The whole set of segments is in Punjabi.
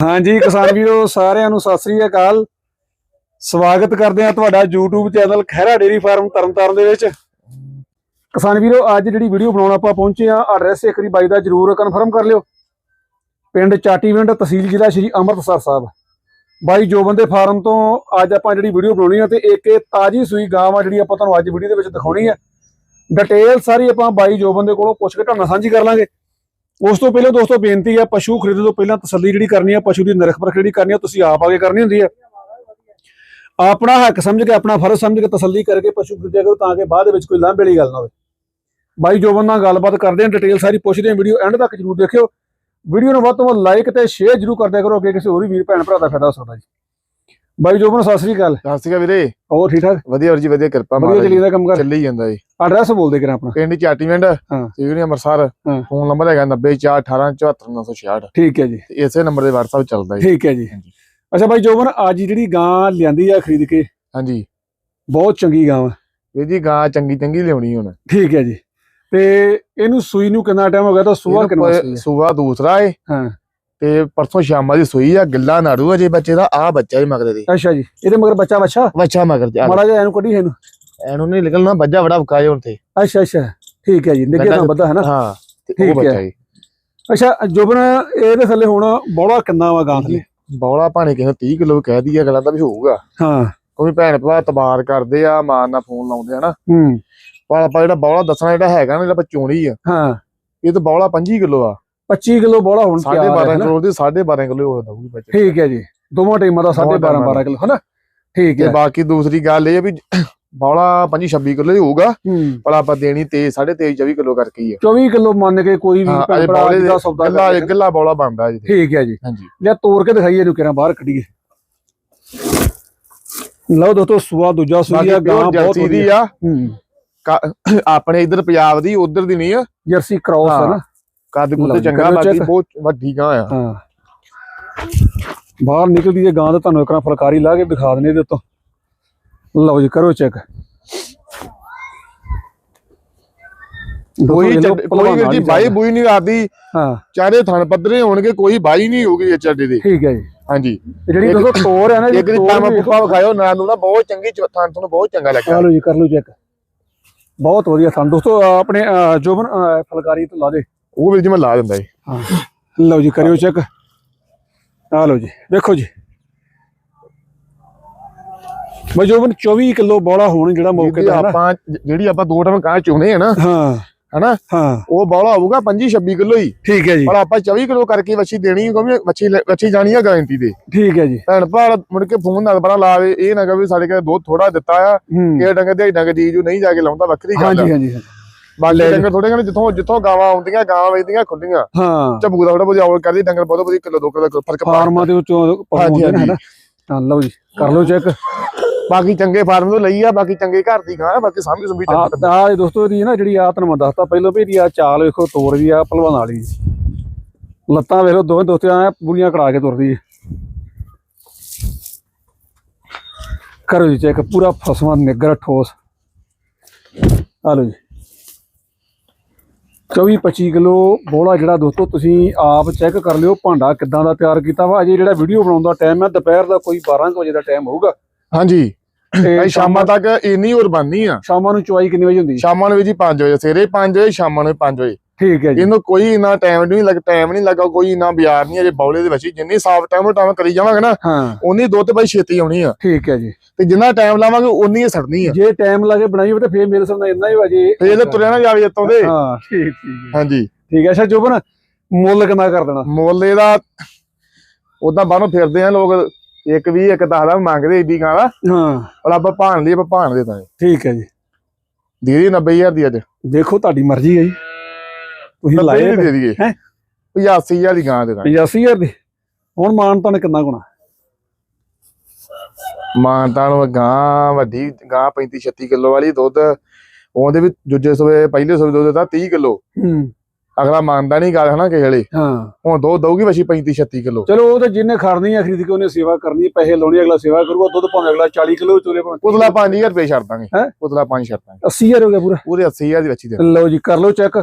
ਹਾਂਜੀ ਕਿਸਾਨ ਵੀਰੋ, ਸਾਰਿਆਂ ਨੂੰ ਸਤਿ ਸ੍ਰੀ ਅਕਾਲ। ਸਵਾਗਤ ਕਰਦੇ ਹਾਂ ਤੁਹਾਡਾ YouTube channel Khaira dairy farm Tarn Taran ਦੇ ਵਿੱਚ। ਕਿਸਾਨ ਵੀਰੋ, ਅੱਜ ਜਿਹੜੀ ਵੀਡੀਓ ਬਣਾਉਣ ਆਪਾਂ ਪਹੁੰਚੇ ਆ ਐਡਰੈਸ ਇੱਕ ਵਾਰੀ ਬਾਈ ਦਾ ਜਰੂਰ ਕਨਫਰਮ ਕਰ ਲਿਓ। ਪਿੰਡ ਚਾਟੀਵਿੰਡ ਤਹਿਸੀਲ ਜ਼ਿਲ੍ਹਾ ਸ਼੍ਰੀ ਅੰਮ੍ਰਿਤਸਰ ਸਾਹਿਬ। ਬਾਈ ਜੋਬਨ ਦੇ ਫਾਰਮ ਤੋਂ ਅੱਜ ਆਪਾਂ ਜਿਹੜੀ ਵੀਡੀਓ ਬਣਾਉਣੀ ਆ ਤੇ ਇੱਕ ਇਹ ਤਾਜੀ ਸੂਈ ਗਾਂ ਆ ਜਿਹੜੀ ਆਪਾਂ ਤੁਹਾਨੂੰ ਅੱਜ ਵੀਡੀਓ ਦੇ ਵਿੱਚ ਦਿਖਾਉਣੀ ਆ। ਡਿਟੇਲ ਸਾਰੀ ਆਪਾਂ ਬਾਈ ਜੋਬਨ ਦੇ ਕੋਲੋਂ ਪੁੱਛ ਕੇ ਤੁਹਾਨੂੰ ਸਾਂਝੀ ਕਰ ਲਾਂਗੇ। ਉਸ ਤੋਂ ਪਹਿਲਾਂ ਦੋਸਤੋ ਬੇਨਤੀ ਹੈ, ਪਸ਼ੂ ਖਰੀਦਣ ਤੋਂ ਪਹਿਲਾਂ ਤਸੱਲੀ ਜਿਹੜੀ ਕਰਨੀ ਹੈ, ਪਸ਼ੂ ਦੀ ਨਿਰਖ ਪਰਖ ਜਿਹੜੀ ਕਰਨੀ ਹੈ, ਤੁਸੀਂ ਆਪ ਆਗੇ ਕਰਨੀ ਹੁੰਦੀ ਹੈ। ਆਪਣਾ ਹੱਕ ਸਮਝ ਕੇ, ਆਪਣਾ ਫਰਜ਼ ਸਮਝ ਕੇ ਤਸੱਲੀ ਕਰਕੇ ਪਸ਼ੂ ਖਰੀਦਿਆ ਕਰੋ ਤਾਂ ਕਿ ਬਾਅਦ ਦੇ ਵਿੱਚ ਕੋਈ ਲਾਂਭੇ ਵਾਲੀ ਗੱਲ ਨਾ ਹੋਵੇ। ਬਾਈ ਜੋਬਨ ਨਾਲ ਗੱਲਬਾਤ ਕਰਦੇ ਹਾਂ ਡਿਟੇਲ ਸਾਰੀ ਪੁੱਛਦੇ ਹਾਂ ਵੀਡੀਓ ਐਂਡ ਤੱਕ ਜਰੂਰ ਦੇਖਿਓ। ਵੀਡੀਓ ਨੂੰ ਵੱਧ ਤੋਂ ਵੱਧ ਲਾਈਕ ਤੇ ਸ਼ੇਅਰ ਜਰੂਰ ਕਰਦਿਆ ਕਰੋ, ਅੱਗੇ ਕਿਸੇ ਹੋਰ ਵੀਰ, ਭੈਣ, ਭਰਾ ਦਾ ਫਾਇਦਾ ਹੋ ਸਕਦਾ ਜੀ। ਬਾਈ ਜੋਬਨ ਸਤਿ ਸ੍ਰੀ ਅਕਾਲ। ਸਤਿ ਸ਼੍ਰੀ ਅਕਾਲ ਵੀਰੇ। ਹੋਰ ਠੀਕ ਠਾਕ? ਵਧੀਆ ਜੀ ਵਧੀਆ ਕਿਰਪਾ ਵਧੀਆ ਮਹਾਰਾਜ ਚੱਲੀ। ਜਾਂਦਾ ਕੰਮ ਕਰ ਚੱਲੀ ਜਾਂਦਾ ਜੀ। ਐਡਰੈਸ ਬੋਲਦੇ ਕਿਰਾਂ ਆਪਣਾ? ਪਿੰਡ ਚਾਟੀਵਿੰਡ ਨਹੀਂ ਅੰਮ੍ਰਿਤਸਰ। ਫੋਨ ਨੰਬਰ ਹੈਗਾ 90418744966 ਠੀਕ ਹੈ ਜੀ। ਇਸੇ ਨੰਬਰ ਦੇ WhatsApp ਚੱਲਦਾ ਜੀ। ਠੀਕ ਹੈ ਜੀ। ਅੱਛਾ ਬਾਈ ਜੋਬਨ ਅੱਜ ਜਿਹੜੀ ਗਾਂ ਲਿਆਂਦੀ ਆ ਖਰੀਦ ਕੇ ਹਾਂਜੀ। ਬਹੁਤ ਚੰਗੀ ਗਾਂ ਵਾ। ਵੀਰ ਜੀ ਗਾਂ ਚੰਗੀ ਚੰਗੀ ਲਿਆਉਣੀ ਹੁਣ। ਠੀਕ ਹੈ ਜੀ। ਤੇ ਇਹਨੂੰ ਸੂਈ ਨੂੰ ਕਿੰਨਾ ਟਾਈਮ ਹੋ ਗਿਆ? ਤਾਂ ਸੂਆ ਕਿੰਨਾ? ਸੂਆ ਦੂਸਰਾ ਏ। ਹਾਂ। ਤੇ ਪਰਸੋਂ ਸ਼ਾਮਾਂ ਦੀ ਸੂਈ ਆ ਗਿੱਲਾ ਨਾੜੂ ਅਜੇ ਬੱਚੇ ਦਾ ਆ ਬੱਚਾ ਹੀ ਮਗਰ ਦੇ। ਅੱਛਾ ਜੀ ਇਹਦੇ ਮਗਰ ਬੱਚਾ ਬੱਚਾ? ਬੱਚਾ ਮਗਰ ਜਾ ਮਾੜਾ ਜਿਹਾ ਇਹਨੂੰ ਕੱਢੀ ਇਹਨੂੰ। ਇਹਨੂੰ ਨਹੀਂ ਨਿਕਲਣਾ ਬੱਜਾ ਬੜਾ ਵਕਾ ਹੁਣ ਤੇ। ਅੱਛਾ ਅੱਛਾ ਠੀਕ ਹੈ ਜੀ ਨਿੱਕੇ ਤਾਂ ਬੱਦਾ ਹੈ ਨਾ। ਹਾਂ ਠੀਕ ਹੈ। ਅੱਛਾ ਜੋਬਨ ਇਹਦੇ ਥੱਲੇ ਹੁਣ ਬੋੜਾ ਕਿੰਨਾ ਵਾ ਗਾਂ ਥੱਲੇ? ਬੌਲਾ ਭਾਣੇ ਕਿਸੇ 30 ਕਿਲੋ ਕਹਿ ਦਈਏ ਅਗਲਾ ਤਾਂ ਵੀ ਹੋਊਗਾ। ਹਾਂ। ਕੋਈ ਭੈਣ ਭਰਾ ਤਬਾਰ ਕਰਦੇ ਆ ਮਾਂ ਨਾਲ ਫੋਨ ਲਾਉਂਦੇ ਆ ਨਾ। ਹੂੰ। ਪਰ ਆਪਾਂ ਜਿਹੜਾ ਬੌਲਾ ਦੱਸਣਾ ਜਿਹੜਾ ਹੈਗਾ ਨਾ ਜਿਹੜਾ ਚੋਣੀ ਆ ਹਾਂ। ਇਹ ਤਾਂ ਬੌਲਾ 25 ਕਿਲੋ ਆ। 25 ਕਿਲੋ ਬੋੜਾ ਹੁਣ ਸਾਢੇ ਤਿਆਰ ਹੈ 12 ਨਾ? ਕਿਲੋ ਦੀ 12.5 ਕਿਲੋ ਹੋ ਦਊਗੀ ਬੱਚੇ ਠੀਕ ਹੈ ਜੀ। ਦੋਵਾਂ ਟੀਮਾਂ ਦਾ 12.5 ਟੀਮਾਂ ਦਾ। 12 ਕਿਲੋ ਹਨਾ ਠੀਕ ਤੇ ਹੈ। ਬਾਕੀ ਦੂਸਰੀ ਗੱਲ ਇਹ ਵੀ ਬੌਲਾ 25 26 ਕਿਲੋ ਹੀ ਹੋਊਗਾ ਪਰ ਆਪਾਂ ਦੇਣੀ ਤੇ 23.5 24 ਕਿਲੋ ਕਰਕੇ ਹੀ ਆ। 24 ਕਿਲੋ ਮੰਨ ਕੇ ਕੋਈ ਵੀ ਬੌਲੇ ਦਾ ਸੌਦਾ ਗੱਲਾ। ਗੱਲਾ ਬੌਲਾ ਬਣਦਾ ਜੀ ਠੀਕ ਹੈ ਜੀ। ਹਾਂਜੀ। ਲਿਆ ਤੋੜ ਕੇ ਦਿਖਾਈਏ ਇਹਨੂੰ ਕਿਰਾਂ ਬਾਹਰ ਕੱਢੀਏ। ਲਓ ਦੋਸਤੋ ਸੂਆ ਦੂਜਾ ਬਾਕੀ ਗਾਂ ਬਹੁਤ ਵਧੀਆ। ਆ। ਆਪਣੇ ਇਧਰ ਪੰਜਾਬ ਦੀ ਉਧਰ ਦੀ ਨਹੀਂ ਆ। ਜਰਸੀ ਕ੍ਰਾਸ ਹਾਂ। ਨਾ। ਕੱਦ ਕੁੱਦ ਜੀ, ਚੰਗਾ ਬਾਕੀ। ਬਹੁਤ ਵੱਡੀ ਗਾਂ ਆ। ਹਾਂ। ਬਾਹਰ ਨਿਕਲਦੀ ਹੈ ਗਾਂ ਤਾਂ ਤੁਹਾਨੂੰ ਇੱਕ ਵਾਰ ਫੁਲਕਾਰੀ ਲਾ ਕੇ ਦਿਖਾ ਦਨੇ ਇਹਦੇ ਉੱਤੋਂ। ਲਓ ਜੀ ਕਰੋ ਚੈੱਕ ਕੋਈ ਕੋਈ ਵੀਰ ਜੀ ਬਾਈ ਬੂਈ ਨਹੀਂ ਕਰਦੀ ਹਾਂ। ਚਾਰੇ ਥਣ ਪੱਧਰੇ ਹੋਣਗੇ ਕੋਈ ਬਾਈ ਨਹੀਂ ਹੋਊਗੀ ਇਹ ਚੱਡੇ ਦੀ। ਠੀਕ ਹੈ ਜੀ। ਹਾਂਜੀ। ਜਿਹੜੀ ਦੋਸਤੋ ਤੋਰ ਹੈ ਨਾ ਇੱਕ ਦੀ ਤਾਂ ਮੈਂ ਬੁੱਕਾ ਵਿਖਾਇਓ ਨਾ ਨੂੰ ਨਾ ਬਹੁਤ ਚੰਗੀ ਥਣ ਤੁਹਾਨੂੰ ਬਹੁਤ ਚੰਗਾ ਲੱਗਾ ਲਓ ਜੀ ਕਰ ਲਓ ਚੈੱਕ ਬਹੁਤ ਵਧੀਆ ਦੋਸਤੋ ਅਹ ਆਪਣੇ ਜੋਬਨ ਫੁਲਕਾਰੀ ਤੋਂ ਲਾ ਦੇ। ਉਹ ਵੀਰ ਜੀ ਮੈਂ ਲਾ ਦਿੰਦਾ ਜੀ। ਹਾਂ। ਲਓ ਜੀ ਕਰਿਓ ਚੈੱਕ ਆ ਲਓ ਜੀ ਵੇਖੋ ਜੀ। ਮੈਂ ਜੋਬਨ 24 ਕਿਲੋ ਬੋਲਾ ਹੋਣ ਜਿਹੜਾ ਮੌਕੇ ਨਾ ਆਪਾਂ ਜਿਹੜੀ ਆਪਾਂ ਦੋ ਟਾਈਮ ਕਾਂ ਚੁਣੇ ਆ ਨਾ ਹਾਂ। ਹਨਾ? ਹਾਂ। ਉਹ ਬੌਲਾ ਹੋਊਗਾ 25 26 ਕਿਲੋ ਹੀ। ਠੀਕ ਹੈ ਜੀ। ਪਰ ਆਪਾਂ 24 ਕਿਲੋ ਕਰਕੇ ਵੱਛੀ ਦੇਣੀ ਕਿਉਂਕਿ ਵੱਛੀ ਵੱਛੀ ਜਾਣੀ ਆ ਗਾਰੰਟੀ ਦੇ ਠੀਕ ਹੈ ਜੀ। ਭੈਣ ਭਰਾ ਮੁੜ ਕੇ ਫੋਨ ਨਾਲ ਬੜਾ ਲਾਵੇ ਇਹ ਨਾ ਕਹੇ ਵੀ ਸਾਡੇ ਕੋਲ ਦੁੱਧ ਥੋੜਾ ਦਿੱਤਾ ਆ। ਇਹ ਡੰਗ ਦੇ ਡੰਗ ਦੀ ਜੋ ਨਹੀਂ ਜਾ ਕੇ ਲਾਉਂਦਾ ਵੱਖਰੀ ਗੱਲ ਹਾਂਜੀ ਹਾਂਜੀ। ਬਾਕੀ ਡੰਗਰ ਥੋੜੇ ਕਹਿੰਦੇ ਜਿੱਥੋਂ ਜਿੱਥੋਂ ਗਾਵਾਂ ਆਉਂਦੀਆਂ ਗਾਵਾਂ ਵੇਚਦੀਆਂ ਖੁੱਲੀਆਂ। ਹਾਂ। ਝਬੂ ਦਾ ਥੋੜਾ ਬਹੁਤ ਆਵਲ ਕਰਦੀ ਡੰਗਰ ਬਹੁਤ ਵਧੀਆ ਕਿਲੋ ਦੋ ਕਿਲੋ ਫ਼ਰਕ ਫਾਰਮਾਂ ਦੇ ਵਿੱਚੋਂ ਪਾਉਂਦੇ ਨੇ ਹਨਾ? ਹਾਂ ਲਓ ਜੀ ਕਰ ਲਓ ਚੈੱਕ। ਬਾਕੀ ਚੰਗੇ ਫਾਰਮ ਤੋਂ ਲਈ ਆ ਬਾਕੀ ਚੰਗੇ ਘਰ ਦੀ ਗਾਂ ਬਾਕੀ ਸਾਂਭੀ ਸੰਭੀ ਆ ਆ ਦੋਸਤੋ ਇਹਦੀ ਨਾ ਜਿਹੜੀ ਆ ਤੁਹਾਨੂੰ ਮੈਂ ਦੱਸਤਾ ਪਹਿਲਾਂ ਵੀ ਇਹਦੀ ਆ ਚਾਲ ਵੇਖੋ ਤੋਰ ਵੀ ਆ ਪਹਿਲਵਾਨ ਵਾਲੀ ਲੱਤਾਂ ਵੇਖੋ ਦੋਵੇਂ ਦੋਸਤੇ ਆ ਪੂਰੀਆਂ ਕੜਾ ਕੇ ਤੁਰਦੀ ਕਰੋ ਜੀ ਚੈੱਕ ਪੂਰਾ ਫਸਵਾ ਨਿੱਗਰ ਠੋਸ। ਆ ਲਓ ਜੀ। 24 25 ਕਿਲੋ ਬੋਲਾ ਜਿਹੜਾ ਦੋਸਤੋ ਤੁਸੀਂ ਆਪ ਚੈੱਕ ਕਰ ਲਿਓ ਭਾਂਡਾ ਕਿੱਦਾਂ ਦਾ ਤਿਆਰ ਕੀਤਾ ਵਾ। ਅਜੇ ਜਿਹੜਾ ਵੀਡੀਓ ਬਣਾਉਣ ਦਾ ਟਾਈਮ ਹੈ ਦੁਪਹਿਰ ਦਾ ਕੋਈ 12 ਕੁ ਵਜੇ ਦਾ ਟਾਈਮ ਹੋਊਗਾ। ਹਾਂਜੀ। ਤੇ ਸ਼ਾਮਾਂ ਤੱਕ ਇੰਨੀ ਹੋਰ ਬਣਨੀ ਆ। ਸ਼ਾਮਾਂ ਨੂੰ ਚੁਆਈ ਕਿੰਨੀ ਵਜੇ ਹੁੰਦੀ? ਸ਼ਾਮਾਂ ਨੂੰ ਵੀ ਜੀ 5 ਵਜੇ ਸਵੇਰੇ 5 ਵਜੇ ਸ਼ਾਮਾਂ ਨੂੰ 5 ਵਜੇ। ਠੀਕ ਹੈ ਜੀ। ਇਹਨੂੰ ਕੋਈ ਇੰਨਾ ਟਾਈਮ ਨਹੀਂ ਲੱਗ ਟਾਈਮ ਨਹੀਂ ਲੱਗਾ ਕੋਈ ਇੰਨਾ ਬਾਜ਼ਾਰ ਨਹੀਂ ਅਜੇ ਬੌਲੇ ਦੇ ਵਿੱਚ। ਜਿੰਨੀ ਸਾਫ਼ ਟਾਈਮ ਨੂੰ ਟਾਈਮ ਕਰੀ ਜਾਵਾਂਗੇ ਨਾ ਉਨੀ ਦੁੱਧ ਬਾਈ ਛੇਤੀ ਆਉਣੀ ਆ। ਠੀਕ ਹੈ ਜੀ। ਤੇ ਜਿੰਨਾ ਟਾਈਮ ਲਾਵਾਂਗੇ ਉਨੀ ਹੀ ਸੜਨੀ ਆ। ਜੇ ਟਾਈਮ ਲੱਗੇ ਬਣਾਈ ਹੋਵੇ ਤਾਂ ਫੇਰ ਮੇਰੇ ਸਾਹਮਣੇ ਇੰਨਾ ਹੀ ਵਜੇ ਫੇਰ ਤੁਰਿਆ ਨਾ ਜਾਵੇ ਇੱਥੋਂ ਦੇ। ਹਾਂ ਠੀਕ ਠੀਕ। ਹਾਂਜੀ। ਠੀਕ ਹੈ ਅੱਛਾ ਜੋਬਨ ਮੁੱਲ ਕਿੰਨਾ ਕਰ ਦੇਣਾ? ਮੁੱਲ ਇਹਦਾ ਉਦਾਂ ਬਾਹਰੋਂ ਫਿਰਦੇ ਆ ਲੋਕ ਇੱਕ ਵੀ ਇੱਕ ਦਸ ਦਾ ਮੰਗਦੇ ਏਡੀ ਗਾਂ ਦਾ। ਹਾਂ। ਪਰ ਆਪਾਂ ਭਾਣ ਲਈ ਆਪਾਂ ਭਾਣ ਦੇ ਦਾਂਗੇ ਠੀਕ ਹੈ ਜੀ। ਦੀਦੀ 90000 ਦੀ ਅੱਜ। ਦੇਖੋ ਤੁਹਾਡੀ ਮਰਜ਼ੀ ਹੈ ਜੀ। ਤੁਸੀਂ ਲਾਏ ਦੇ ਦਈਏ ਹੈਂ? 85000 ਦੀ ਗਾਂ ਦੇ ਦਾਂਗੇ। 85000 ਦੀ? ਹੁਣ ਮਾਨ ਤਾਂ ਕਿੰਨਾ ਗੁਣਾ? ਮਾਨਤਾਨ ਗਾਂ ਵੱਡੀ ਗਾਂ 35 36 ਕਿਲੋ ਵਾਲੀ ਦੁੱਧ ਉਹਦੇ ਵੀ ਦੂਜੇ ਸਵੇ ਪਹਿਲੇ ਸਵੇ ਦੁੱਧ ਦਾ 30 ਕਿਲੋ। ਹੂੰ। ਅਗਲਾ ਮੰਨਦਾ ਨਹੀਂ ਗੱਲ ਹਨਾ ਕਿਸੇ ਵੇਲੇ? ਹਾਂ। ਹੁਣ ਦੋ ਦਊਗੀ ਵਸ਼ੀ 35 36 ਕਿਲੋ। ਚਲੋ ਉਹ ਤਾਂ ਜਿੰਨੇ ਖੜਨੀ ਆ ਖਰੀਦ ਕੇ ਉਹਨੇ ਸੇਵਾ ਕਰਨੀ ਪੈਸੇ ਲਾਉਣੇ ਅਗਲਾ ਸੇਵਾ ਕਰੂਗਾ ਦੁੱਧ ਭਾਵੇਂ ਅਗਲਾ 40 ਕਿਲੋ ਚੋਲੇ ਭਾਵੇਂ ਉਤਲਾ 5000 ਰੁਪਏ ਛੱਡ ਦਾਂਗੇ। ਹੈਂ? ਉਤਲਾ 5 ਛੱਡ ਦਾਂਗੇ। 80000 ਹੋ ਗਿਆ ਪੂਰਾ। ਪੂਰੇ 80000 ਦੀ ਵੱਛੀ ਦੇ। ਲਓ ਜੀ ਕਰ ਲਓ ਚੈੱਕ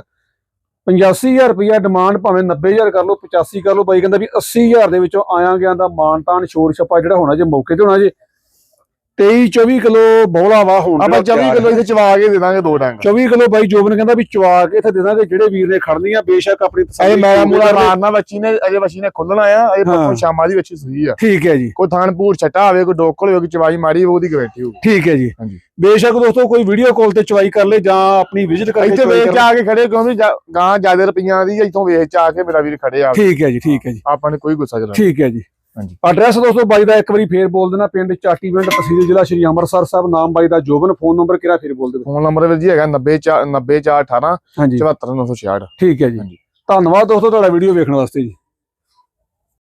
85000 ਰੁਪਇਆ ਡਿਮਾਂਡ ਭਾਵੇਂ 90000 ਕਰ ਲਓ 85 ਕਰ ਲਓ, ਬਾਈ ਕਹਿੰਦਾ ਵੀ 80000 ਦੇ ਵਿੱਚੋਂ ਆਇਆ ਗਿਆ ਦਾ ਮਾਨਤਾਨ ਸ਼ੋਰ ਛੱਪਾ ਜਿਹੜਾ ਹੋਣਾ ਜੇ ਮੌਕੇ ਤੇ ਹੋਣਾ ਜੇ। 23 24 ਕਿਲੋ ਬੋਲਾ ਵਾ ਹੁਣ ਆਪਾਂ ਜਿਹੜਾ 24 ਤਿਆਰ ਕਿਲੋ ਇੱਥੇ ਚਵਾ ਕੇ ਦੇ ਦਾਂਗੇ ਦੋ ਡੰਗ 24 ਕਿਲੋ ਬਾਈ ਜੋਬਨ ਕਹਿੰਦਾ ਵੀ ਚਵਾ ਕੇ ਇੱਥੇ ਦੇ ਦਾਂਗੇ ਜਿਹੜੇ ਵੀਰ ਨੇ ਖੜਨੀਆਂ ਬੇਸ਼ੱਕ ਆਪਣੀ ਤਸੱਲੀ ਮੈਂ ਮੂਲਾ। ਮਾਰਨਾ ਬੱਚੀ ਨੇ ਅਜੇ ਬੱਚੀ ਨੇ ਖੁੱਲਣਾ ਆ ਅਜੇ ਹਾਂ। ਪਰਸੋਂ ਸ਼ਾਮਾਂ ਦੀ ਬੱਚੀ ਸੂਈ ਆ। ਠੀਕ ਹੈ ਜੀ। ਕੋਈ ਥਾਣ ਪੂਰ ਛੱਟਾ ਹੋਵੇ ਕੋਈ ਡੋਕਲ ਹੋਵੇ ਕੋਈ ਚਵਾਈ ਮਾਰੀ ਉਹਦੀ ਗਾਰੰਟੀ ਹੋਊ ਠੀਕ ਹੈ ਜੀ। ਹਾਂਜੀ। ਬੇਸ਼ੱਕ ਦੋਸਤੋ ਕੋਈ ਵੀਡੀਓ ਕਾਲ ਤੇ ਚਵਾਈ ਕਰ ਲੇ ਜਾਂ ਆਪਣੀ ਵਿਜ਼ਿਟ ਕਰਕੇ ਇੱਥੇ ਕਰ ਕੇ ਆ ਕੇ ਖੜੇ ਕਿਉਂਕਿ ਗਾਂ ਜ਼ਿਆਦਾ ਰੁਪਈਆਂ ਦੀ ਇੱਥੋਂ ਵੇਚ ਚ ਆ ਕੇ ਮੇਰਾ ਵੀਰ ਖੜੇ ਆ ਠੀਕ ਹੈ ਜੀ ਠੀਕ ਹੈ ਜੀ। ਆਪਾਂ ਨੇ ਕੋਈ ਗੁੱਸਾ ਚਲਾ ਠੀਕ ਹੈ ਜੀ। ਹਾਂਜੀ। ਐਡਰੈਸ ਦੋਸਤੋ ਬਾਈ ਦਾ ਇੱਕ ਵਾਰੀ ਫੇਰ ਬੋਲ ਦੇਣਾ ਪਿੰਡ ਚਾਟੀਵਿੰਡ ਤਹਿਸੀਲ ਜ਼ਿਲ੍ਹਾ ਸ਼੍ਰੀ ਅੰਮ੍ਰਿਤਸਰ ਸਾਹਿਬ ਨਾਮ ਬਾਈ ਦਾ ਜੋਬਨ ਫੋਨ ਨੰਬਰ ਕਿਹੜਾ ਫੇਰ ਬੋਲ ਦਿਓ ਫੋਨ ਨੰਬਰ ਵੀਰ ਜੀ ਹੈਗਾ 90418 ਹਾਂਜੀ। 74966 ਠੀਕ ਹੈ ਜੀ। ਧੰਨਵਾਦ ਦੋਸਤੋ ਤੁਹਾਡਾ ਵੀਡੀਓ ਵੇਖਣ ਵਾਸਤੇ ਜੀ।